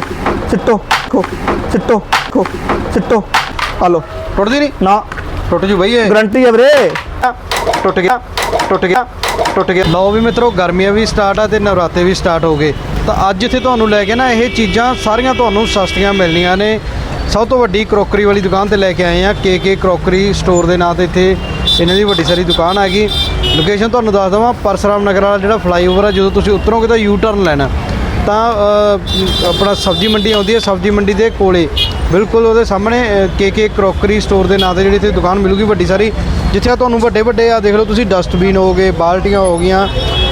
Kho ਸਿੱਟੋ kho ਸਿੱਟੋ kho ਸਿੱਟੋ। Hello ਟੁੱਟਦੀ ਨਹੀਂ? ਨਾ। ਟੁੱਟ ਜੂ ਬਈ ਇਹ। ਗਰੰਟੀ ਹੈ ਵੀਰੇ। ਟੁੱਟ ਗਿਆ ਟੁੱਟ ਗਿਆ ਟੁੱਟ ਗਿਆ। ਲਓ ਵੀ ਮਿੱਤਰੋ ਗਰਮੀਆਂ ਵੀ ਸਟਾਰਟ ਆ ਤੇ ਨਵਰਾਤੇ ਵੀ ਸਟਾਰਟ ਹੋ ਗਏ। ਤਾਂ ਅੱਜ ਇੱਥੇ ਤੁਹਾਨੂੰ ਲੈ ਕੇ ਨਾ ਇਹ ਚੀਜ਼ਾਂ ਸਾਰੀਆਂ ਤੁਹਾਨੂੰ ਸਸਤੀਆਂ ਮਿਲਣੀਆਂ ਨੇ। ਸਭ ਤੋਂ ਵੱਡੀ ਕਰੋਕਰੀ ਵਾਲੀ ਦੁਕਾਨ ਤੇ ਲੈ ਕੇ ਆਏ ਆ ਕੇ ਕੇ ਕਰੋਕਰੀ ਸਟੋਰ ਦੇ ਨਾਂ ਤੇ ਇੱਥੇ ਇਹਨਾਂ ਦੀ ਵੱਡੀ ਸਾਰੀ ਦੁਕਾਨ ਹੈਗੀ। ਲੋਕੇਸ਼ਨ ਤੁਹਾਨੂੰ ਦੱਸ ਦਵਾਂ ਪਰਸਰਾਮ ਨਗਰ ਵਾਲਾ ਜਿਹੜਾ ਫਲਾਈਓਵਰ ਆ ਜਦੋਂ ਤੁਸੀਂ ਉਤਰੋਗੇ ਤਾਂ ਯੂ ਟਰਨ ਲੈਣਾ। ਤਾਂ ਆਪਣਾ ਸਬਜ਼ੀ ਮੰਡੀ ਆਉਂਦੀ ਹੈ, ਸਬਜ਼ੀ ਮੰਡੀ ਦੇ ਕੋਲੇ। ਬਿਲਕੁਲ ਉਹਦੇ ਸਾਹਮਣੇ ਕੇ ਕੇ ਕਰੋਕਰੀ ਸਟੋਰ ਦੇ ਨਾਂ ਤੇ ਜਿਹੜੀ ਇੱਥੇ ਦੁਕਾਨ ਮਿਲੂਗੀ ਵੱਡੀ ਸਾਰੀ। ਜਿੱਥੇ ਆ ਤੁਹਾਨੂੰ ਵੱਡੇ ਵੱਡੇ ਆ ਦੇਖ ਲਓ ਤੁਸੀਂ, ਡਸਟਬਿਨ ਹੋ ਗਏ, ਬਾਲਟੀਆਂ ਹੋ ਗਈਆਂ।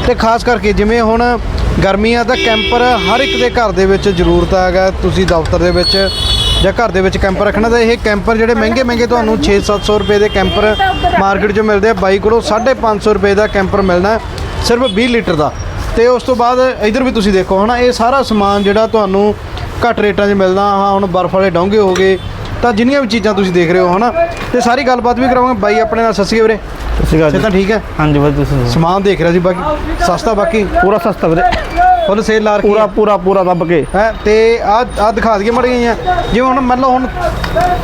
ਤੇ ਖਾਸ ਕਰਕੇ ਜਿਵੇਂ ਹੁਣ ਗਰਮੀਆਂ ਦਾ ਕੈਂਪਰ ਹਰ ਇੱਕ ਦੇ ਘਰ ਦੇ ਵਿੱਚ ਜ਼ਰੂਰਤ ਹੈਗਾ, ਤੁਸੀਂ ਦਫ਼ਤਰ ਦੇ ਵਿੱਚ ਜਾਂ ਘਰ ਦੇ ਵਿੱਚ ਕੈਂਪਰ ਰੱਖਣਾ, ਤਾਂ ਇਹ ਕੈਂਪਰ ਜਿਹੜੇ ਮਹਿੰਗੇ ਮਹਿੰਗੇ ਤੁਹਾਨੂੰ 6-700 ਰੁਪਏ ਦੇ ਕੈਂਪਰ ਮਾਰਕੀਟ 'ਚ ਮਿਲਦੇ ਆ। ਬਾਈ ਕੋਲੋਂ 550 ਰੁਪਏ ਦਾ ਕੈਂਪਰ ਮਿਲਣਾ, ਸਿਰਫ 20 ਲੀਟਰ ਦਾ। ਤੇ ਉਸ ਤੋਂ ਬਾਅਦ ਇਧਰ ਵੀ ਤੁਸੀਂ ਦੇਖੋ ਹਨਾ ਇਹ ਸਾਰਾ ਸਮਾਨ ਜਿਹੜਾ ਤੁਹਾਨੂੰ ਘੱਟ ਰੇਟਾਂ 'ਚ ਮਿਲਦਾ ਹਾਂ ਹੁਣ ਬਰਫ਼ ਵਾਲੇ ਡੋਂਗੇ ਹੋ ਗਏ ਤਾਂ ਜਿੰਨੀਆਂ ਵੀ ਚੀਜ਼ਾਂ ਤੁਸੀਂ ਦੇਖ ਰਹੇ ਹੋ ਹਨਾ ਤੇ ਸਾਰੀ ਗੱਲਬਾਤ ਵੀ ਕਰਾਵਾਂਗੇ। ਬਾਈ ਆਪਣੇ ਨਾਲ ਸੱਸੀ ਵੀਰੇ। ਤੁਸੀਂ ਗਾ ਸੇ ਤਾਂ ਠੀਕ ਹੈ। ਹਾਂਜੀ ਬਸ ਤੁਸੀਂ। ਸਮਾਨ ਦੇਖ ਰਿਹਾ ਸੀ ਬਾਕੀ ਸਸਤਾ ਬਾਕੀ। ਪੂਰਾ ਸਸਤਾ ਵੀਰੇ। ਫੁੱਲ ਸੇਲ ਲਾ ਰੱਖੀ ਪੂਰਾ ਪੂਰਾ ਪੂਰਾ ਦੱਬ ਕੇ। ਹੈ ਤੇ ਆ ਆ ਦਿਖਾ ਦਈਏ ਮੜ ਗਈਆਂ ਜਿਵੇਂ ਹੁਣ ਮੰਨ ਲਓ ਹੁਣ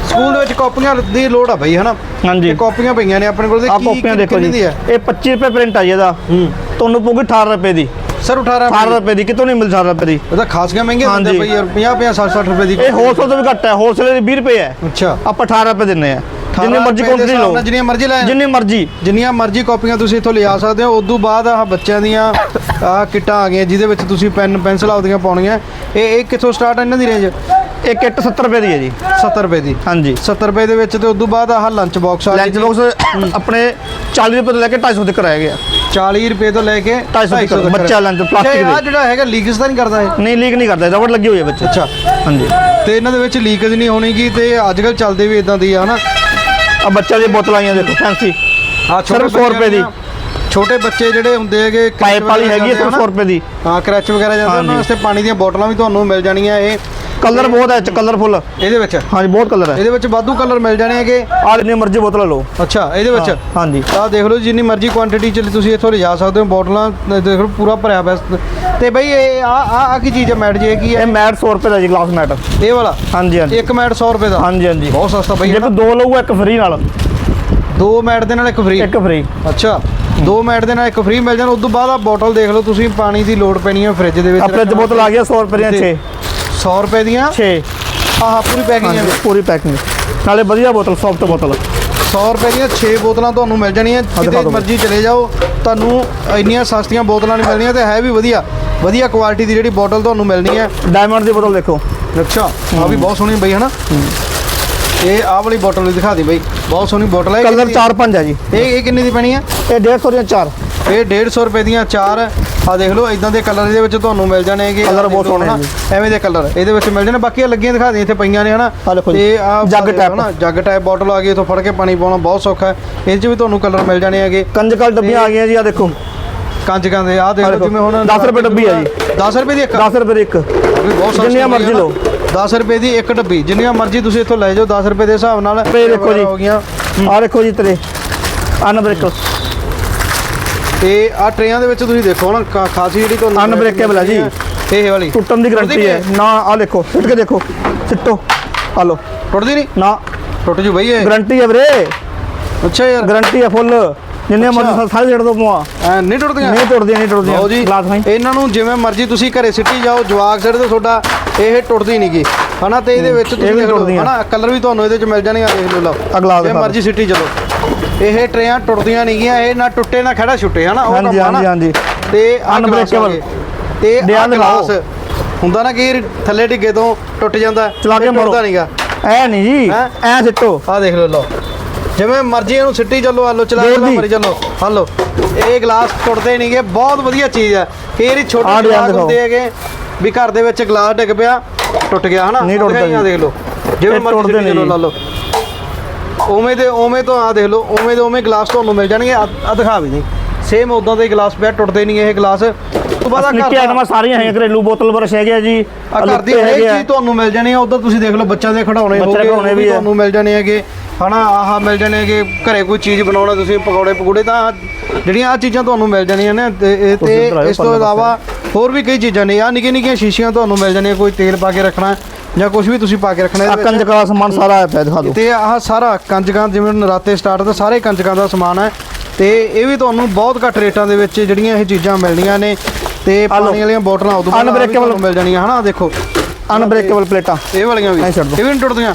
ਸਕੂਲ ਦੇ ਵਿੱਚ ਕਾਪੀਆਂ ਦੀ ਲੋੜ ਆ ਬਈ ਹਨਾ? ਹਾਂਜੀ। ਇਹ ਕਾਪੀਆਂ ਪਈਆਂ ਨੇ ਆਪਣੇ ਕੋਲ ਤੇ ਕੀ ਕਾਪੀਆਂ ਦੇਖੋ ਜੀ। ਇਹ 25 ਰੁਪਏ ਪ੍ਰਿੰਟ ਆ ਜੀ ਇਹਦਾ। ਹੂੰ। ਤੁਹਾਨੂੰ ਪਊਗੀ 18 ਰੁਪਏ ਦੀ। ਸਰ 18 18 ਰੁਪਏ ਦੀ। ਕਿਤੋਂ ਨਹੀਂ ਮਿਲ 18 ਰੁਪਏ ਦੀ? ਉਹਦਾ ਖਾਸੀਆਂ ਮਹਿੰਗੇ ਹੁੰਦੇ। ਬਈ ਯਾਰ 50 50 60 60 ਰੁਪਏ ਦੀ ਇਹ ਹੋਲਸੇਲ ਤੋਂ ਵੀ ਘੱਟ ਹੈ ਹੋਲਸੇਲ ਦੀ 20 ਰੁਪਏ ਹੈ। ਅੱਛਾ। ਆਪਾਂ 18 ਰੁਪਏ ਦਿੰਨੇ ਆ ਜਿੰਨੀ 18 ਮਰਜ਼ੀ ਹਿਸਾਬ ਲਓ। ਜਿੰਨੀਆਂ ਮਰਜ਼ੀ ਲੈ ਜਿੰਨੀ ਮਰਜ਼ੀ। ਜਿੰਨੀਆਂ ਮਰਜ਼ੀ ਕਾਪੀਆਂ ਤੁਸੀਂ ਇੱਥੋਂ ਲਿਆ ਸਕਦੇ ਹੋ। ਉਦੋਂ ਬਾਅਦ ਆਹ ਬੱਚਿਆਂ ਦੀਆਂ ਆਹ ਕਿੱਟਾਂ ਆ ਗਈਆਂ ਜਿਹਦੇ ਵਿੱਚ ਤੁਸੀਂ ਪੈਨ ਪੈਨਸਲ ਆਪਦੀਆਂ ਪਾਉਣੀਆਂ। ਇਹ ਇਹ ਕਿੱਥੋਂ ਸਟਾਰਟ ਹੈ ਇਹਨਾਂ ਦੀ ਰੇਂਜ ਇਹ ਕਿੱਟ 70 ਰੁਪਏ ਦੀ ਹੈ ਜੀ। 70 ਰੁਪਏ ਦੀ। ਹਾਂਜੀ। 70 ਰੁਪਏ ਦੇ ਵਿੱਚ ਤੇ ਉਦੋਂ ਬਾਅਦ ਆਹ ਲੰਚ ਬਾਕਸ ਆ ਲੰਚ ਬਾਕਸ ਆਪਣੇ 40 ਰੁਪਏ ਤੋਂ ਲੈ ਕੇ 250 ਤੱਕ ਰਹਿ ਗਿਆ। 40 ਰੁਪਏ ਤੋਂ ਲੈ ਕੇ 250 ਤੱਕ। ਬੱਚਾ ਲੰਚ ਪਲਾਸਟਿਕ ਆ ਦੇ। ਜਿਹੜਾ ਹੈਗਾ ਲੀਕੇਜ ਤਾਂ ਨਹੀਂ ਕਰਦਾ ਇਹ? ਨਹੀਂ ਲੀਕ ਨਹੀਂ ਕਰਦਾ ਰਬੜ ਲੱਗੀ ਹੋਈ ਹੈ ਬੱਚੇ ਅੱਛਾ। ਹਾਂਜੀ। ਤੇ ਇਹਨਾਂ ਦੇ ਵਿੱਚ ਲੀਕੇਜ ਨਹੀਂ ਹੋਣੀਗੀ ਤੇ ਅੱਜ ਕੱਲ ਚੱਲਦੇ ਵੀ ਇਦਾਂ ਦੀ ਆ ਹਨਾ ਆ ਬੱਚਾ ਦੀ ਬੋਤਲ ਆਈਆਂ ਦੇਖੋ ਫੈਂਸੀ ਆ ਸਿਰਫ 100 ਰੁਪਏ ਦੀ। ਛੋਟੇ ਬੱਚੇ ਜਿਹੜੇ ਹੁੰਦੇ ਹੈਗੇ ਪਾਈਪ ਵਾਲੀ ਹੈਗੀ ਹੈ ਜਾਂਦੇ ਸਿਰਫ 100 ਰੁਪਏ ਦੀ। ਹਾਂ ਕਰੈਚ ਵਗੈਰਾ ਜਾਂਦੇ ਉਹਨਾਂ। ਵਾਸਤੇ ਪਾਣੀ ਦੀਆਂ ਬੋਤਲਾਂ ਵੀ ਤੁਹਾਨੂੰ ਮਿਲ ਜਾਣੀਆਂ ਇਹ। ਕਲਰ ਬਹੁਤ ਹੈ ਕਲਰਫੁੱਲ। ਇਹਦੇ ਵਿੱਚ? ਹਾਂਜੀ ਬਹੁਤ ਕਲਰ ਹੈ। ਇਹਦੇ ਵਿੱਚ ਵਾਧੂ ਕਲਰ ਮਿਲ ਜਾਣੇ ਹੈਗੇ। ਆ ਜਿੰਨੀ ਮਰਜ਼ੀ ਬੋਤਲ ਲਓ। ਅੱਛਾ ਇਹਦੇ ਵਿੱਚ? ਹਾਂਜੀ। ਤਾਂ ਦੇਖ ਲਓ ਜਿੰਨੀ ਮਰਜ਼ੀ ਕੁਆਂਟੀਟੀ ਚ ਤੁਸੀਂ ਇੱਥੋਂ ਲਿਜਾ ਸਕਦੇ ਹੋ ਬੋਟਲਾਂ ਦੇਖ ਲਓ ਪੂਰਾ ਭਰਿਆ ਪਿਆ ਤੇ ਬਈ ਇਹ ਆ ਆ ਆ ਕੀ ਚੀਜ਼ ਹੈ? ਮੈਟ ਜੀ ਇਹ ਕੀ ਹੈ? ਇਹ ਮੈਟ 100 ਰੁਪਏ ਦਾ ਜੀ ਗਲਾਸ ਮੈਟ। ਇਹ ਵਾਲਾ? ਹਾਂਜੀ ਹਾਂਜੀ। ਇੱਕ ਮੈਟ 100 ਰੁਪਏ ਦਾ? ਹਾਂਜੀ ਹਾਂਜੀ। ਬਹੁਤ ਸਸਤਾ ਬਈ ਜੇ ਦੋ ਲਊਗਾ ਇੱਕ ਫ੍ਰੀ ਨਾਲ। ਦੋ ਮੈਟ ਦੇ ਨਾਲ ਇੱਕ ਫ੍ਰੀ ਇੱਕ ਫ੍ਰੀ ਅੱਛਾ ਦੋ ਮੈਟ ਦੇ ਨਾਲ ਇੱਕ ਫ੍ਰੀ ਮਿਲ ਜਾਣ। ਉਸ ਤੋਂ ਬਾਅਦ ਆ ਬੋਟਲ ਦੇਖ ਲਓ ਤੁਸੀਂ ਪਾਣੀ ਦੀ ਲੋੜ ਪੈਣੀ ਹੈ ਫ੍ਰਿਜ ਦੇ ਵਿੱਚ ਆ ਫ੍ਰਿਜ ਬੋਤਲ ਆ ਗਿਆ 100 ਰੁਪਏ ਦੀਆਂ 6 100 ਰੁਪਏ ਦੀਆਂ? 6 ਆਹ ਪੂਰੀ ਪੈਕਿੰਗ ਹੈ ਪੂਰੀ ਪੈਕਿੰਗ ਨਾਲੇ ਵਧੀਆ ਬੋਤਲ ਸੌਫਟ ਬੋਤਲ। 100 ਰੁਪਏ ਦੀਆਂ 6 ਬੋਤਲਾਂ ਤੁਹਾਨੂੰ ਮਿਲ ਜਾਣੀਆਂ। ਕਿਤੇ। ਮਰਜ਼ੀ ਚਲੇ ਜਾਓ। ਤੁਹਾਨੂੰ ਇੰਨੀਆਂ ਸਸਤੀਆਂ ਬੋਤਲਾਂ ਨਹੀਂ ਮਿਲਣੀਆਂ ਤੇ ਹੈ ਵੀ ਵਧੀਆ। ਵਧੀਆ ਕੁਆਲਿਟੀ ਦੀ ਜਿਹੜੀ ਬੋਟਲ ਤੁਹਾਨੂੰ ਮਿਲਣੀ ਹੈ। ਡਾਇਮੰਡ ਦੀ ਬੋਤਲ ਦੇਖੋ। ਅੱਛਾ ਆ ਵੀ ਬਹੁਤ ਸੋਹਣੀ ਬਈ ਹਨਾ? ਇਹ ਆਹ ਵਾਲੀ ਬੋਟਲ ਵੀ ਦਿਖਾ ਦੀ ਬਈ। ਬਹੁਤ ਸੋਹਣੀ ਬੋਟਲ ਹੈ। ਕਲਰ ਕਿੰਨੀ- 4-5 ਹੈ ਜੀ। ਇਹ ਇਹ ਕਿੰਨੀ ਦੀ ਪੈਣੀ ਹੈ? ਇਹ 150 ਦੀਆਂ 4 ਇਹ 150 ਰੁਪਏ ਦੀਆਂ ਚਾਰ ਆ ਦੇਖ ਲਓ ਇਦਾਂ ਦੇ ਕਲਰ ਇਹਦੇ ਵਿੱਚ ਤੁਹਾਨੂੰ ਮਿਲ ਜਾਣੇ ਹੈਗੇ Colour ਆਹ ਬਹੁਤ ਸੋਹਣੇ ਐਵੇਂ ਦੇ ਕਲਰ ਇਹਦੇ ਵਿੱਚ ਮਿਲ ਜਾਣੇ। ਬਾਕੀ ਲੱਗੀਆਂ ਦਿਖਾ ਦੀਆਂ ਇੱਥੇ ਪਈਆਂ ਨੇ ਹਨਾ। ਤੇ ਆਹ ਜੱਗ। ਹਨਾ, ਜੱਗ ਟਾਈਪ ਬੋਟਲ ਆ ਗਈ ਇੱਥੋਂ ਫੜ ਕੇ ਪਾਣੀ ਪਾਉਣਾ ਬਹੁਤ ਸੌਖਾ ਹੈ। ਇਹਦੇ 'ਚ ਵੀ ਤੁਹਾਨੂੰ ਕਲਰ ਮਿਲ ਜਾਣੇ ਹੈਗੇ। ਕੰਜਕਲ ਡੱਬੀਆਂ ਆ ਗਈਆਂ ਜੀ ਆ ਦੇਖੋ। ਕੰਜਕਾਂ ਦੇ ਆਹ ਦੇਖ ਲਓ ਜਿਵੇਂ ਹੁਣ 10 ਰੁਪਏ ਡੱਬੀ ਆ ਜੀ। 10 ਰੁਪਏ ਦੀ ਇੱਕ। 10 ਰੁਪਏ ਦੀ ਇੱਕ। ਬਹੁਤ ਸਸਤੀ ਜਿੰਨੀਆਂ ਮਰਜ਼ੀ ਲਓ। 10 ਰੁਪਏ ਦੀ ਇੱਕ ਡੱਬੀ ਜਿੰਨੀਆਂ ਮਰਜ਼ੀ ਤੁਸੀਂ ਇੱਥੋਂ ਲੈ ਜਾਓ 10 ਰੁਪਏ ਦੇ ਹਿਸਾਬ ਨਾਲ ਇਹ ਦੇਖੋ ਜੀ। ਆ ਦੇਖੋ ਜੀ ਤੇਰੇ। ਅਨਬ੍ਰੇਕ ਤੇ ਆ ਟਰੇਆਂ ਦੇ ਵਿੱਚ ਤੁਸੀਂ ਦੇਖੋ ਨਾ ਖਾ- ਖਾਸੀ ਜਿਹੜੀ ਤੁਹਾਨੂੰ Unbreakable ਆ ਜੀ। ਇਹ ਵਾਲੀ। ਟੁੱਟਣ ਦੀ ਗਾਰੰਟੀ ਹੈ। ਨਾ ਆ ਦੇਖੋ ਸਿੱਟ ਕੇ ਦੇਖੋ। ਸਿੱਟੋ। ਆ ਲਓ। ਟੁੱਟਦੀ ਨਹੀਂ? ਨਾ। ਟੁੱਟ ਜੂ ਬਈ ਇਹ। ਗਾਰੰਟੀ ਹੈ ਵੀਰੇ। ਅੱਛਾ ਯਾਰ। ਗਾਰੰਟੀ ਹੈ ਫੁੱਲ ਜਿੰਨੇ ਮਰਜ਼ੀ ਸਾਰੇ ਜੜ ਤੋਂ ਪਵਾ ਐ ਨਹੀਂ ਟੁੱਟਦੀਆਂ? ਨਹੀਂ ਟੁੱਟਦੀਆਂ ਨਹੀਂ ਲਓ ਟੁੱਟਦੀਆਂ ਜੀ ਗਲਾਸ ਇਹਨਾਂ ਨੂੰ ਜਿਵੇਂ ਮਰਜ਼ੀ ਤੁਸੀਂ ਘਰੇ ਸਿੱਟੀ ਜਾਓ ਜਵਾਕ ਸਿੱਟ ਦਿਓ ਤੁਹਾਡਾ ਇਹ ਟੁੱਟਦੀ ਨਹੀਂਗੀ ਹਨਾ ਤੇ ਇਹਦੇ ਵਿੱਚ ਤੁਸੀਂ ਵੀ ਦੇਖ ਲਓ ਟੁੱਟਦੀਆਂ। ਹਨਾ ਕਲਰ ਵੀ ਤੁਹਾਨੂੰ ਇਹਦੇ ਚ ਮਿਲ ਜਾਣਗੇ ਆਹ ਦੇਖ ਲਓ ਲਓ। ਅਗਲਾ ਜੇ ਦਿਖਾ। ਮਰਜ਼ੀ ਸਿੱਟੀ ਚਲੋ। ਇਹ ਟਰੇਆਂ ਟੁੱਟਦੀਆਂ ਨਹੀਂਗੀਆਂ ਇਹ ਨਾ ਟੁੱਟੇ ਨਾ ਖੜਾ ਛੁੱਟੇ ਹਨਾ ਉਹ ਹਾਂਜੀ, ਆ। ਹਾਂਜੀ, ਹਾਂਜੀ। ਤੇ। ਆ ਗਏ। ਤੇ ਦਿਖਾਓ। ਗਲਾਸ ਹੁੰਦਾ ਨਾ ਕਿ ਥੱਲੇ ਡਿੱਗੇ ਤੋਂ ਟੁੱਟ ਜਾਂਦਾ ਚਲਾ ਕੇ ਮਾਰੋ। ਟੁੱਟਦਾ ਨਹੀਂਗਾ ਐ ਨਹੀਂ ਜੀ? ਐ ਸਿੱਟੋ ਆਹ ਦੇਖ ਲਓ ਲਓ ਜਿਵੇਂ ਮਰਜ਼ੀ ਇਹਨੂੰ ਸਿੱਟੀ ਚੱਲੋ ਆਲੋ ਚਲਾ ਕੇ। ਮਰੀ ਚੱਲੋ ਹਲੋ ਇਹ ਗਲਾਸ ਟੁੱਟਦੇ ਨਹੀਂਗੇ ਬਹੁਤ ਵਧੀਆ ਚੀਜ਼ ਹੈ ਵਾਰੀ ਆਹ ਛੋਟੇ ਗਲਾਸ। ਹੁੰਦੇ ਹੈਗੇ ਵੀ ਘਰ ਦੇ ਵਿੱਚ ਗਲਾਸ ਡਿੱਗ ਪਿਆ ਟੁੱਟ ਗਿਆ ਹਨਾ ਨਹੀਂ ਟੁੱਟਦਾ। ਦੇਖ ਲਓ ਜਿਵੇਂ ਮਰਜ਼ੀ ਸਿੱਟੀ ਚੱਲੋ ਨਹੀਂ ਲਾ ਲਓ ਉਵੇਂ ਦੇ ਉਵੇਂ ਤੋਂ ਆ ਦੇਖ ਲਓ ਉਵੇਂ ਦੇ ਉਵੇਂ ਗਲਾਸ ਤੁਹਾਨੂੰ ਮਿਲ ਜਾਣਗੇ ਆ ਦਿਖਾ ਵੀ ਨਹੀਂ ਸੇਮ ਉਦਾਂ ਦੇ ਗਲਾਸ ਪਿਆ ਟੁੱਟਦੇ ਨਹੀਂ ਇਹ ਗਲਾਸ ਤੋਂ ਬਾਅਦ ਨਿੱਕੇ ਘਰ ਦਾ- ਆਈਟਮਾਂ ਸਾਰੀਆਂ ਹੈਗੀਆਂ ਘਰੇਲੂ ਬੋਤਲ ਬਰਸ਼ ਹੈਗੇ ਆ ਜੀ ਆ ਘਰ ਦੀ ਹਰੇਕ। ਚੀਜ਼ ਤੁਹਾਨੂੰ ਮਿਲ ਜਾਣੀ ਆ ਉਧਰ ਤੁਸੀਂ ਦੇਖ ਲਓ ਬੱਚਿਆਂ ਦੇ ਖਿਡੌਣੇ ਹੋਗੇ। ਤੁਹਾਨੂੰ ਮਿਲ ਜਾਣੇ ਹੈਗੇ ਹਨਾ ਆਹ ਮਿਲ ਜਾਣਗੇ ਘਰੇ ਕੋਈ ਚੀਜ਼ ਬਣਾਉਣਾ ਤੁਸੀਂ ਪਕੌੜੇ ਪਕੌੜੇ ਤਾਂ ਆਹ ਜਿਹੜੀਆਂ ਆ ਚੀਜ਼ਾਂ ਤੁਹਾਨੂੰ ਮਿਲ ਜਾਣੀਆਂ ਨੇ ਤੇ ਇਹ- ਤੇ ਇਸ ਤੋਂ ਇਲਾਵਾ ਹੋਰ ਵੀ ਕਈ ਚੀਜ਼ਾਂ ਨੇ ਆ ਨਿੱਕੀਆਂ ਨਿੱਕੀਆਂ ਸ਼ੀਸ਼ੀਆਂ ਤੁਹਾਨੂੰ ਮਿਲ ਜਾਣੀਆਂ ਕੋਈ ਤੇਲ ਪਾ ਕੇ ਰੱਖਣਾ ਜਾਂ ਕੁਝ ਵੀ ਤੁਸੀਂ ਪਾ ਕੇ ਰੱਖਣਾ ਇਹਦੇ ਵਿੱਚ। ਕੰਜਕਾਂ ਦਾ ਸਮਾਨ ਸਾਰਾ ਆਇਆ ਪਿਆ ਦਿਖਾ ਦਿਓ। ਤੇ ਆਹ ਸਾਰਾ ਕੰਜਕਾਂ ਜਿਵੇਂ ਨਰਾਤੇ ਸਟਾਰਟ ਤਾਂ ਸਾਰੇ ਕੰਜਕਾਂ ਦਾ ਸਮਾਨ ਹੈ ਤੇ ਇਹ ਵੀ ਤੁਹਾਨੂੰ ਬਹੁਤ ਘੱਟ ਰੇਟਾਂ ਦੇ ਵਿੱਚ ਜਿਹੜੀਆਂ ਇਹ ਚੀਜ਼ਾਂ ਮਿਲਣੀਆਂ ਨੇ ਤੇ ਆਹ ਲਓ। ਪਾਣੀ ਵਾਲੀਆਂ ਬੋਟਲਾਂ ਉਦੋਂ ਬਾਅਦ ਆਹ ਵੀ Unbreakable ਤੁਹਾਨੂੰ ਮਿਲ ਜਾਣੀਆਂ ਹਨਾ ਆਹ ਦੇਖੋ। ਅਨਬ੍ਰੇਕੇਬਲ ਪਲੇਟਾਂ। ਇਹ ਵਾਲੀਆਂ ਵੀ ਐਂ ਛੱਡ ਦਿਓ। ਇਹ ਵੀ ਨਹੀਂ ਟੁੱਟਦੀਆਂ।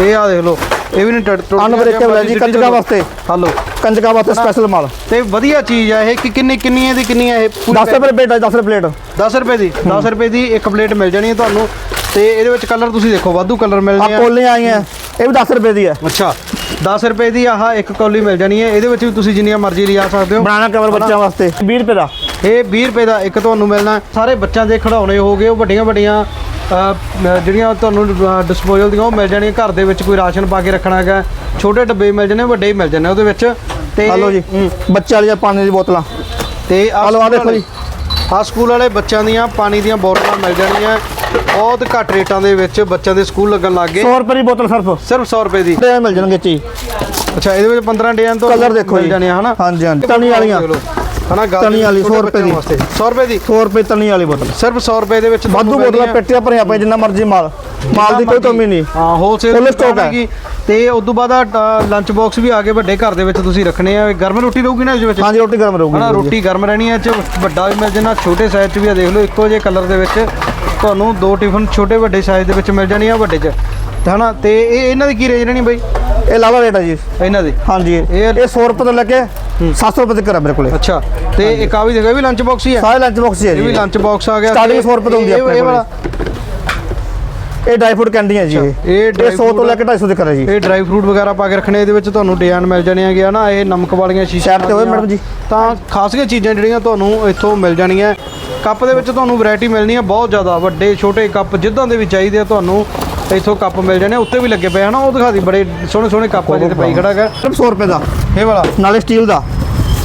ਇਹ ਆ ਦੇਖ ਲਓ। ਇਹ ਵੀ ਨਹੀਂ ਟੁੱਟ ਟੁੱਟਦੀਆਂ Unbreakable ਹੈ ਜੀ, ਕੰਜਕਾਂ। ਵਾਸਤੇ। ਹਲੋ। ਕੰਜਕਾਂ ਵਾਸਤੇ ਸਪੈਸ਼ਲ ਮਾਲ। ਤੇ ਵਧੀਆ ਚੀਜ਼ ਆ ਇਹ ਕਿ ਕਿੰਨੀ ਕਿੰਨੀਆਂ ਦੀ ਕਿੰਨੀਆਂ ਇਹ 10 ਰੁਪਏ ਪਲੇਟ ਹੈ 10 ਰੁਪਏ ਪਲੇਟ। 10 ਰੁਪਏ ਦੀ 10 ਰੁਪਏ ਦੀ ਇੱਕ ਪਲੇਟ ਮਿਲ ਜਾਣੀ ਹੈ ਤੁਹਾਨੂੰ। ਤੇ ਇਹਦੇ ਵਿੱਚ ਕਲਰ ਤੁਸੀਂ ਦੇਖੋ ਵਾਧੂ ਕਲਰ ਆ ਮਿਲਣੇ ਆ। ਕੋਲੀਆਂ ਆਈਆਂ ਇਹ ਵੀ 10 ਰੁਪਏ ਦੀ ਹੈ ਅੱਛਾ 10 ਰੁਪਏ ਦੀ ਆਹ ਇੱਕ ਕੌਲੀ ਮਿਲ ਜਾਣੀ ਹੈ। ਇਹਦੇ ਵਿੱਚ ਵੀ ਤੁਸੀਂ ਜਿੰਨੀਆਂ ਮਰਜ਼ੀ ਲਿਆ ਸਕਦੇ ਹੋ। ਬਣਾਣਾ ਕਵਰ ਬੱਚਿਆਂ ਵਾਸਤੇ। 20 ਰੁਪਏ ਦਾ। ਇਹ 20 ਰੁਪਏ ਦਾ ਇੱਕ ਤੁਹਾਨੂੰ ਮਿਲਣਾ। ਸਾਰੇ ਬੱਚਿਆਂ ਦੇ ਖਿਡੌਣੇ ਹੋ ਗਏ ਉਹ ਵੱਡੀਆਂ ਵੱਡੀਆਂ ਜਿਹੜੀਆਂ ਤੁਹਾਨੂੰ ਡਿਸਪੋਜ਼ਲ ਦੀਆਂ ਉਹ ਮਿਲ ਜਾਣੀਆਂ ਘਰ ਦੇ ਵਿੱਚ ਕੋਈ ਰਾਸ਼ਨ ਪਾ ਕੇ ਰੱਖਣਾ ਹੈਗਾ। ਛੋਟੇ ਡੱਬੇ ਮਿਲ ਜਾਣੇ ਵੱਡੇ ਹੀ ਮਿਲ ਜਾਣੇ ਉਹਦੇ ਵਿੱਚ। ਤੇ ਆ ਲਓ ਜੀ ਬੱਚੇ ਵਾਲੀਆਂ ਪਾਣੀ ਦੀ ਬੋਤਲਾਂ। ਤੇ ਆ ਲਓ, ਆਹ ਦੇਖੋ ਜੀ। ਆ ਸਕੂਲ ਵਾਲੇ ਬੱਚਿਆਂ ਦੀਆਂ ਪਾਣੀ ਦੀਆਂ ਬੋਤਲਾਂ ਮਿਲ ਜਾਣੀਆਂ ਬਹੁਤ ਘੱਟ ਰੇਟਾਂ ਦੇ ਵਿੱਚ ਬੱਚਿਆਂ ਦੇ ਸਕੂਲ ਲੱਗਣ ਲੱਗ ਗਏ। 100 ਰੁਪਏ ਦੀ ਬੋਤਲ ਸਿਰਫ। ਸਿਰਫ 100 ਰੁਪਏ ਦੀ। ਮਿਲ ਜਾਣਗੇ ਚੀ ਅੱਛਾ ਇਹਦੇ ਵਿੱਚ 15 ਡਿਜ਼ਾਈਨ ਤੋਂ ਕਲਰ ਦੇਖੋ ਜੀ। ਜਾਣੇ ਆ, ਹਨਾ? ਹਾਂਜੀ, ਹਾਂਜੀ। ਤਣੀ ਵਾਲੀਆਂ। ਹਨਾ ਤਣੀ ਵਾਲੀ, ਛੋਟੇ 100 ਰੁਪਏ ਦੀ। ਬੱਚਿਆਂ ਵਾਸਤੇ। 100 ਰੁਪਏ ਦੀ? 100 ਰੁਪਏ ਤਣੀ ਵਾਲੀ ਬੋਤਲ। ਸਿਰਫ 100 ਰੁਪਏ ਦੇ ਵਿੱਚ ਵਾਧੂ ਬੋਤਲਾਂ। ਪੇਟੀਆਂ ਭਰੀਆਂ ਪਈਆਂ ਜਿੰਨਾ ਮਰਜ਼ੀ ਮਾਲ। ਮਾਲ ਦੀ ਕੋਈ ਕਮੀ ਨਹੀਂ। ਹਾਂ ਹੋਲਸੇਲ stock ਹੈ। ਤੇ ਉਸ ਤੋਂ ਬਾਅਦ ਆ ਲੰਚ ਬਾਕਸ ਵੀ ਆ ਗਏ ਵੱਡੇ ਘਰ ਦੇ ਵਿੱਚ ਤੁਸੀਂ ਰੱਖਣੇ ਆ। ਗਰਮ ਰੋਟੀ ਰਹੂਗੀ ਨਾ ਇਸ ਵਿੱਚ? ਹਾਂਜੀ ਰੋਟੀ ਗਰਮ ਰਹੂਗੀ ਹਨਾ ਰੋਟੀ ਗਰਮ ਰਹਿਣੀ ਹੈ 'ਚ ਵੱਡਾ ਵੀ ਮਿਲ ਜਾਣਾ ਛੋਟੇ ਸਾਈਜ਼ 'ਚ ਵੀ ਆ ਦੇਖ ਲਓ ਇੱਕੋ ਜਿਹੇ ਕਲਰ ਦੇ ਵਿੱਚ। ਤੁਹਾਨੂੰ ਦੋ ਟਿਫਨ ਛੋਟੇ ਵੱਡੇ ਸਾਈਜ਼ ਦੇ ਵਿੱਚ ਮਿਲ ਜਾਣੀ ਆ ਵੱਡੇ 'ਚ। ਹਨਾ ਤੇ ਇਹ ਇਹਨਾਂ ਦੀ ਕੀ ਰੇਂਜ ਰਹਿਣੀ ਬਈ? ਇਹ ਲਾਵਾ ਰੇਟ ਹੈ ਜੀ। ਇਹਨਾਂ ਦੀ? ਹਾਂਜੀ। ਇਹ- ਇਹ 100 ਰੁਪਏ ਤੋਂ ਲੈ ਕੇ 700 ਰੁਪਏ ਤੱਕ ਹੈ ਮੇਰੇ ਕੋਲੇ। ਅੱਛਾ ਤੇ ਇੱਕ ਆ ਵੀ ਦੇਖੋ ਇਹ ਵੀ ਲੰਚ ਬਾਕਸ ਹੀ ਹੈ ਸਾਰੇ ਲੰਚ ਬਾਕਸ ਹੈ ਇਹ ਜੀ। ਵੀ ਲੰਚ ਬਾਕਸ ਆ ਗਿਆ। 100 ਰੁਪਏ ਤੋਂ ਹੁੰਦੀ ਹੈ ਇਹ- ਆਪਣੇ ਇਹ ਵਾਲਾ। ਇਹ ਡਰਾਈ ਫਰੂਟ ਕੈਂਡੀ ਹੈ ਜੀ ਇਹ। ਇਹ ਇਹ dry 100 ਤੋਂ ਲੈ ਕੇ 250 ਤੱਕ ਹੈ ਜੀ। ਇਹ ਡਰਾਈ ਫਰੂਟ ਵਗੈਰਾ ਪਾ ਕੇ ਰੱਖਣੇ ਇਹਦੇ ਵਿੱਚ ਤੁਹਾਨੂੰ ਡਿਜ਼ਾਈਨ ਮਿਲ ਜਾਣੇ ਆ ਨਾ ਇਹ ਨਮਕ ਵਾਲੀਆਂ Side ਤੇ ਹੋਏ ਮੈਡਮ ਜੀ। ਤਾਂ ਖਾਸੀਆਂ ਚੀਜ਼ਾਂ ਜਿਹੜੀਆਂ ਤੁਹਾਨੂੰ ਇੱਥੋਂ ਮਿਲ ਜਾਣੀਆਂ। ਕੱਪ ਦੇ ਵਿੱਚ ਤੁਹਾਨੂੰ ਵੈਰਾਈਟੀ ਮਿਲਣੀ ਹੈ ਬਹੁਤ ਜ਼ਿਆਦਾ ਵੱਡੇ ਛੋਟੇ ਕੱਪ ਜਿੱਦਾਂ ਦੇ ਵੀ ਚਾਹੀਦੇ ਆ ਤੁਹਾਨੂੰ। ਇੱਥੋਂ ਕੱਪ ਮਿਲ ਜਾਣੇ ਉੱਤੇ ਵੀ ਲੱਗੇ ਪਏ ਹਨ ਉਹ ਦਿਖਾ ਦੀ ਬੜੇ ਸੋਹਣੇ ਸੋਹਣੇ ਕੱਪ ਆ ਜਿਹਦੇ ਪਈ ਖੜਾ ਹੈਗਾ। ਸਿਰਫ 100 ਰੁਪਏ ਦਾ। ਇਹ ਵਾਲਾ। ਨਾਲੇ ਸਟੀਲ ਦਾ।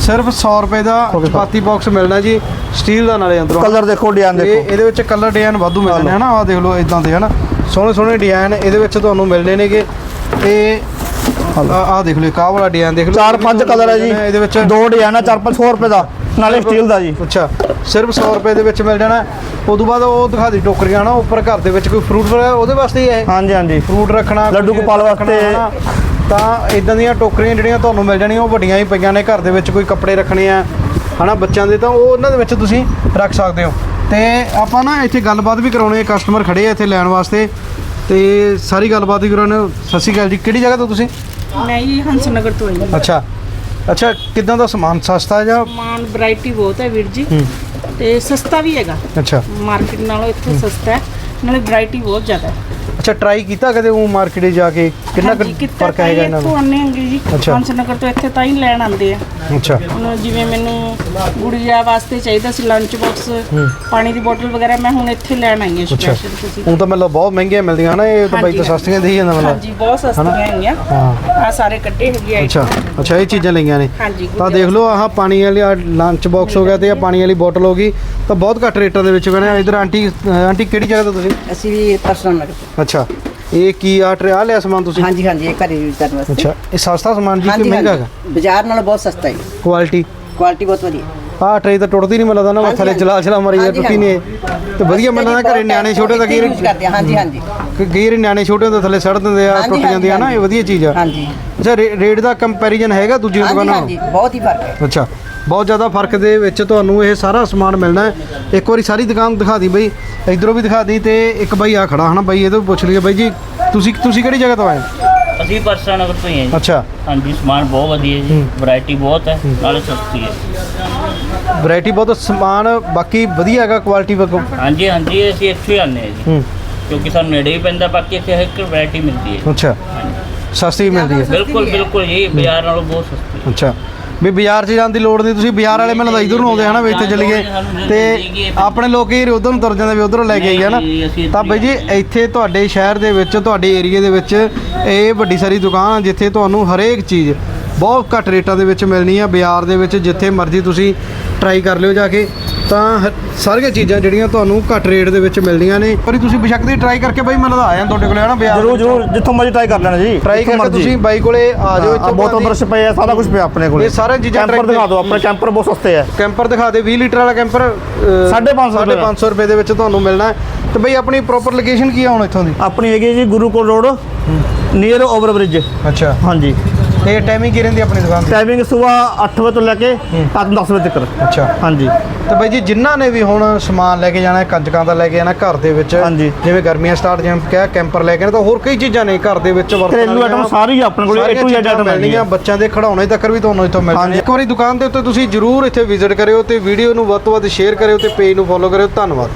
ਸਿਰਫ 100 ਰੁਪਏ ਦਾ ਚਪਾਤੀ ਬਾਕਸ ਮਿਲਣਾ ਜੀ ਸਟੀਲ ਦਾ ਨਾਲੇ ਅੰਦਰੋਂ। ਕਲਰ ਦੇਖੋ ਡਿਜ਼ਾਈਨ ਦੇਖੋ। ਇਹਦੇ ਵਿੱਚ ਕਲਰ ਡਿਜ਼ਾਈਨ ਵਾਧੂ ਮਿਲਣੇ ਹਨਾ ਆਹ ਦੇਖ ਲਓ ਇਦਾਂ ਦੇ ਹਨਾ। ਸੋਹਣੇ ਸੋਹਣੇ ਡਿਜ਼ਾਈਨ ਇਹਦੇ ਵਿੱਚ ਤੁਹਾਨੂੰ ਮਿਲਣੇ ਨੇਗੇ। ਤੇ ਆਹ ਦੇਖ ਲਓ ਇੱਕ ਆਹ ਵਾਲਾ ਡਿਜ਼ਾਈਨ ਦੇਖ ਲਓ। ਚਾਰ ਪੰਜ ਕਲਰ ਹੈ ਜੀ। ਇਹਦੇ ਵਿੱਚ ਦੋ ਡਿਜ਼ਾਈਨ ਆ 4-500 ਰੁਪਏ ਦਾ। ਨਾਲੇ ਸਟੀਲ ਦਾ ਜੀ। ਅੱਛਾ ਸਿਰਫ 100 ਰੁਪਏ ਦੇ ਵਿੱਚ ਮਿਲ ਜਾਣਾ। ਉਸ ਤੋਂ ਬਾਅਦ ਉਹ ਦਿਖਾ ਦੀ ਟੋਕਰੀਆਂ ਨਾ ਉੱਪਰ ਘਰ ਦੇ ਵਿੱਚ ਕੋਈ ਫਰੂਟ ਵਗੈਰਾ ਉਹਦੇ ਵਾਸਤੇ ਹੀ ਹੈ ਇਹ? ਹਾਂਜੀ ਹਾਂਜੀ। ਫਰੂਟ ਰੱਖਣਾ ਲੱਡੂ ਗੋਪਾਲ ਵਾਸਤੇ। ਤਾਂ ਇਦਾਂ ਦੀਆਂ ਟੋਕਰੀਆਂ ਜਿਹੜੀਆਂ ਤੁਹਾਨੂੰ ਮਿਲ ਜਾਣੀਆਂ ਉਹ ਵੱਡੀਆਂ ਹੀ ਪਈਆਂ ਨੇ। ਘਰ ਦੇ ਵਿੱਚ ਕੋਈ ਕੱਪੜੇ ਰੱਖਣੇ ਆ ਹਨਾ ਬੱਚਿਆਂ ਦੇ ਤਾਂ ਉਹ ਉਹਨਾਂ ਦੇ ਵਿੱਚ ਤੁਸੀਂ ਰੱਖ ਸਕਦੇ ਹੋ। ਤੇ ਆਪਾਂ ਨਾ ਇੱਥੇ ਗੱਲਬਾਤ ਵੀ ਕਰਾਉਣੀ ਹੈ ਕਸਟਮਰ ਖੜੇ ਆ ਇੱਥੇ ਲੈਣ ਵਾਸਤੇ। ਤੇ ਸਾਰੀ ਗੱਲਬਾਤ ਵੀ ਕਰਾਉਣੀ ਸਤਿ ਸ਼੍ਰੀ ਅਕਾਲ ਜੀ ਕਿਹੜੀ ਜਗ੍ਹਾ ਤੋਂ ਤੁਸੀਂ? ਮੈਂ ਜੀ ਹੰਸ ਨਗਰ ਤੋਂ ਆਈ ਹਾਂ। ਅੱਛਾ। ਅੱਛਾ ਕਿਦਾਂ ਦਾ ਸਮਾਨ? ਸਸਤਾ ਜਾਂ? ਮਾਨ ਵੈਰਾਈਟੀ ਬਹੁਤ ਹੈ ਵੀਰ ਜੀ। ਹੂੰ। ਤੇ ਸਸਤਾ ਵੀ ਹੈਗਾ। ਅੱਛਾ। ਮਾਰਕੀਟ ਨਾਲੋਂ ਇੱਥੇ ਸਸਤਾ ਹੈ। ਨਾਲੇ ਵੈਰਾਈਟੀ ਬਹੁਤ ਜ਼ਿਆਦਾ ਹੈ। ਅੱਛਾ ਟਰਾਈ ਕੀਤਾ ਕਦੇ ਉਹ ਮਾਰਕੀਟ ਜਾ ਕੇ? ਕਿੰਨਾ ਕੁ ਫ਼ਰਕ ਤਾਂ ਹੈਗਾ ਇਹ ਇਹਨਾਂ ਨੂੰ? ਆਉਂਦੇ ਆਂਗੇ ਜੀ। ਅੱਛਾ। ਨਗਰ ਤੋਂ ਇੱਥੇ ਤਾਂ ਹੀ ਲੈਣ ਆਉਂਦੇ ਆ। ਅੱਛਾ। ਹੁਣ ਜਿਵੇਂ ਮੈਨੂੰ ਗੁੜੀਆ ਵਾਸਤੇ ਚਾਹੀਦਾ ਸੀ ਲੰਚ ਬਾਕਸ ਪਾਣੀ ਦੀ ਬੋਤਲ ਵਗੈਰਾ ਮੈਂ ਹੁਣ ਇੱਥੇ ਲੈਣ ਆਈ ਹਾਂ ਅੱਛਾ। ਸਪੈਸ਼ਲ ਤੁਸੀਂ। ਹੁਣ ਤਾਂ ਮਤਲਬ ਬਹੁਤ ਮਹਿੰਗੀਆਂ ਮਿਲਦੀਆਂ ਹਨਾ ਇਹ ਤਾਂ ਬਾਈ ਤਾਂ ਹਾਂਜੀ, ਸਸਤੀਆਂ ਦੇ ਹੀ ਜਾਂਦਾ ਮਤਲਬ। ਹਾਂਜੀ ਬਹੁਤ ਸਸਤੀਆਂ ਹੈਗੀਆਂ। ਹਾਂ। ਆ ਸਾਰੇ ਕੱਢੇ ਹੈਗੇ ਆ ਅੱਛਾ। ਅੱਛਾ ਇਹ ਚੀਜ਼ਾਂ ਲਈਆਂ ਨੇ। ਹਾਂਜੀ ਤਾਂ ਦੇਖ ਲਓ ਆਹ ਪਾਣੀ ਵਾਲੀ ਲੰਚ ਬਾਕਸ ਹੋ ਗਿਆ ਤੇ ਆ ਪਾਣੀ ਵਾਲੀ ਬੋਤਲ ਹੋ ਗਈ। ਤਾਂ ਬਹੁਤ ਘੱਟ ਰੇਟਾਂ ਦੇ ਵਿੱਚ ਬਣਿਆ ਇਧਰ ਆਂਟੀ ਆਂਟੀ ਕਿਹੜੀ ਜਗ੍ਹਾ ਤੋਂ ਤੁਸੀਂ? ਅਸੀਂ ਵੀ ਪਰਸਨਲ ਨਗਰ ਅੱਛਾ ਇਹ ਕੀ ਆ ਟਰਿਆ ਲਿਆ ਸਮਾਨ ਤੁਸੀਂ? ਹਾਂਜੀ ਹਾਂਜੀ ਇਹ ਘਰੇ ਯੂਜ਼ ਕਰਨ ਵਾਸਤੇ। ਅੱਛਾ ਇਹ ਸਸਤਾ ਸਮਾਨ ਜੀ ਕਿ ਹਾਂਜੀ। ਮਹਿੰਗਾ ਹੈਗਾ? ਹਾਂਜੀ ਬਾਜ਼ਾਰ ਨਾਲੋਂ ਬਹੁਤ ਸਸਤਾ ਹੈ। ਕੁਆਲਿਟੀ ਕੁਆਲਿਟੀ ਬਹੁਤ ਵਧੀਆ। ਆਹ ਟਰੇ ਤਾਂ ਟੁੱਟਦੀ ਨਹੀਂ ਮਿਲਦਾ ਨਾ ਮੈਂ ਹਾਂਜੀ, ਥੱਲੇ ਹਾਂਜੀ। ਚਲਾ ਚਲਾ ਮਾਰੀ ਜਾਂ ਹਾਂਜੀ, ਟੁੱਟੀ ਨਹੀਂ ਤੇ ਵਧੀਆ ਮਿਲਦਾ ਘਰੇ ਨਿਆਣੇ ਛੋਟੇ ਤਾਂ ਯੂਜ਼ ਕਰਦੇ ਹਾਂਜੀ ਹਾਂਜੀ। ਗੀਰ ਨਿਆਣੇ ਛੋਟੇ ਹੁੰਦੇ ਥੱਲੇ ਸੜ ਦਿੰਦੇ ਆ ਹਾਂਜੀ, ਟੁੱਟ ਜਾਂਦੀ ਆ ਨਾ ਹਾਂਜੀ, ਇਹ ਵਧੀਆ ਚੀਜ਼ ਆ। ਹਾਂਜੀ। ਅੱਛਾ ਰੇਟ ਦਾ ਕੰਪੈਰੀਜ਼ਨ ਹੈਗਾ ਹਾਂਜੀ ਦੁਕਾਨਾਂ ਹਾਂਜੀ ਨਾਲੋਂ? ਬਹੁਤ ਹੀ ਫ਼ਰਕ ਹੈ। ਅੱਛਾ। ਬਹੁਤ ਜ਼ਿਆਦਾ ਫ਼ਰਕ ਦੇ ਵਿੱਚ ਤੁਹਾਨੂੰ ਇਹ ਸਾਰਾ ਸਮਾਨ ਮਿਲਣਾ ਹੈ। ਇੱਕ ਵਾਰੀ ਸਾਰੀ ਦੁਕਾਨ ਦਿਖਾ ਦੀ ਬਈ ਇਧਰੋਂ ਵੀ ਦਿਖਾ ਦੀ ਤੇ ਇੱਕ ਬਾਈ ਆ ਖੜਾ ਹਨਾ ਬਾਈ ਇਹ ਤੋਂ ਵੀ ਪੁੱਛ ਲਈਏ ਬਾਈ ਜੀ ਤੁਸੀਂ ਤੁਸੀਂ ਕਿਹੜੀ ਜਗ੍ਹਾ ਤੋਂ ਆਏ ਅਸੀਂ ਪਰਸਾ ਨਗਰ ਤੋਂ ਹੀ ਹਾਂ ਜੀ। ਅੱਛਾ। ਹਾਂਜੀ ਸਮਾਨ ਬਹੁਤ ਵਧੀਆ ਜੀ ਵੈਰਾਈਟੀ ਬਹੁਤ ਹੈ ਨਾਲੇ ਸਸਤੀ ਹੈ। ਵੈਰਾਈਟੀ ਬਹੁਤ ਸਮਾਨ ਬਾਕੀ ਵਧੀਆ ਹੈਗਾ ਕੁਆਲਿਟੀ ਵਗੋਂ। ਹਾਂਜੀ ਹਾਂਜੀ ਅਸੀਂ ਇੱਥੇ ਹਾਂ ਜੀ। ਕਿਉਂਕਿ ਸਾਨੂੰ ਨੇੜੇ ਹੀ ਪੈਂਦਾ ਬਾਕੀ ਇੱਥੇ ਹਰ ਇੱਕ ਵੈਰਾਈਟੀ ਮਿਲਦੀ ਹੈ ਅੱਛਾ। ਸਸਤੀ ਮਿਲਦੀ ਹੈ। ਬਿਲਕੁਲ ਬਿਲਕੁਲ ਜੀ ਬਾਜ਼ਾਰ ਨਾਲੋਂ ਬਹੁਤ ਸਸਤੀ ਅੱਛਾ। ਵੀ ਬਾਜ਼ਾਰ 'ਚ ਜਾਣ ਦੀ ਲੋੜ ਨਹੀਂ ਤੁਸੀਂ ਬਾਜ਼ਾਰ ਵਾਲੇ ਮੈਨੂੰ ਲੱਗਦਾ ਇਧਰ ਨੂੰ ਆਉਂਦੇ ਹਨਾ ਵੀ ਇੱਥੇ ਚਲੀਏ। ਤੇ ਆਪਣੇ ਲੋਕ ਹੀ ਉਧਰ ਨੂੰ ਤੁਰ ਜਾਂਦੇ ਵੀ ਉਧਰੋਂ ਲੈ ਕੇ ਆਈਏ ਹਨਾ ਤਾਂ ਬਈ ਜੀ ਇੱਥੇ ਤੁਹਾਡੇ ਸ਼ਹਿਰ ਦੇ ਵਿੱਚ ਤੁਹਾਡੇ ਏਰੀਆ ਦੇ ਵਿੱਚ ਇਹ ਵੱਡੀ ਸਾਰੀ ਦੁਕਾਨ ਆ ਜਿੱਥੇ ਤੁਹਾਨੂੰ ਹਰੇਕ ਚੀਜ਼ ਬਹੁਤ ਘੱਟ ਰੇਟਾਂ ਦੇ ਵਿੱਚ ਮਿਲਣੀ ਆ ਬਾਜ਼ਾਰ ਦੇ ਵਿੱਚ ਜਿੱਥੇ ਮਰਜ਼ੀ ਤੁਸੀਂ ਟਰਾਈ ਕਰ ਲਿਓ ਜਾ ਕੇ ਤਾਂ ਸਾਰੀਆਂ ਚੀਜ਼ਾਂ ਜਿਹੜੀਆਂ ਤੁਹਾਨੂੰ ਘੱਟ ਰੇਟ ਦੇ ਵਿੱਚ ਮਿਲਦੀਆਂ ਨੇ। ਪਰ ਤੁਸੀਂ ਬੇਸ਼ੱਕ ਦੀ ਟਰਾਈ ਕਰਕੇ ਬਾਈ ਮੈਂ ਲਦਾ ਆਇਆ ਤੁਹਾਡੇ ਕੋਲੇ ਹਨਾ ਬਾਜ਼ਾਰ ਜਰੂਰ ਜਰੂਰ ਜਿੱਥੋਂ ਮਰਜ਼ੀ ਟਰਾਈ ਕਰ ਲੈਣਾ ਜੀ ਟਰਾਈ ਕਰਕੇ। ਤੁਸੀਂ ਬਾਈ ਕੋਲੇ ਆ ਜਾਓ ਇੱਥੇ ਬੋਤਲ ਬਰਸ਼ ਪਏ ਆ ਸਾਰਾ ਕੁਝ ਪਿਆ ਆਪਣੇ ਕੋਲ। ਇਹ ਸਾਰੀਆਂ ਚੀਜ਼ਾਂ ਕੈਂਪਰ ਦਿਖਾ ਦਿਓ ਆਪਣੇ ਕੈਂਪਰ ਬਹੁਤ ਸਸਤੇ ਆ। ਕੈਂਪਰ ਦਿਖਾ ਦੇ 20 ਲੀਟਰ ਵਾਲਾ ਕੈਂਪਰ ਸਾਢੇ ਪੰਜ ਸੌ ਰੁਪਏ ਦਾ। 550 ਰੁਪਏ ਦੇ ਵਿੱਚ ਤੁਹਾਨੂੰ ਮਿਲਣਾ। ਤੇ ਬਈ ਆਪਣੀ ਪ੍ਰੋਪਰ ਲੋਕੇਸ਼ਨ ਕੀ ਆ ਹੁਣ ਇੱਥੋਂ ਦੀ? ਆਪਣੀ ਹੈਗੀ ਜੀ ਗੁਰੂ ਕੋਲ ਰੋਡ ਨੀਅਰ ਓਵਰ ਬ੍ਰਿਜ ਅੱਛਾ। ਹਾਂਜੀ। ਤੇ ਟਾਈਮਿੰਗ ਕੀ ਰਹਿੰਦੀ ਆਪਣੀ ਦੁਕਾਨ ਦੀ? ਟਾਈਮਿੰਗ ਸਵੇਰ 8 ਵਜੇ ਤੋਂ ਲੈ ਕੇ ਰਾਤ ਨੂੰ 10 ਵਜੇ ਤੱਕ। ਅੱਛਾ। ਹਾਂਜੀ। ਤੇ ਬਾਈ ਜੀ ਜਿਨ੍ਹਾਂ ਨੇ ਵੀ ਹੁਣ ਸਮਾਨ ਲੈ ਕੇ ਜਾਣਾ ਹੈ, ਕੰਜਕਾਂ ਦਾ ਲੈ ਕੇ ਜਾਣਾ ਘਰ ਦੇ ਵਿੱਚ ਹਾਂਜੀ। ਜਿਵੇਂ ਗਰਮੀਆਂ ਸਟਾਰਟ ਜਿਵੇਂ ਕਿਹਾ ਕੈਂਪਰ ਲੈ ਕੇ ਆਉਣਾ ਤਾਂ ਹੋਰ ਕਈ ਚੀਜ਼ਾਂ ਨੇ ਘਰ ਦੇ ਵਿੱਚ ਵਰਤਣ ਘਰੇਲੂ ਵਾਲੀਆਂ। ਆਈਟਮ ਸਾਰੀ ਆਪਣੇ ਕੋਲ A ਸਾਰੀਆਂ to Z ਚੀਜ਼ਾਂ ਆਈਟਮ ਮਿਲਣੀਆਂ ਬੱਚਿਆਂ ਦੇ ਖਿਡੌਣੇ ਤੱਕ ਵੀ ਤੁਹਾਨੂੰ ਇੱਥੋਂ ਮਿਲ ਜਾਣਗੇ ਇੱਕ ਵਾਰੀ ਦੁਕਾਨ ਦੇ ਉੱਤੇ ਤੁਸੀਂ ਜਰੂਰ ਇੱਥੇ ਵਿਜ਼ਿਟ ਕਰਿਓ ਤੇ ਵੀਡੀਓ ਨੂੰ ਵੱਧ ਤੋਂ ਵੱਧ ਸ਼ੇਅਰ ਕਰਿਓ ਤੇ ਪੇਜ ਨੂੰ ਫੋਲੋ ਕਰਿਓ। ਧੰਨਵਾਦ।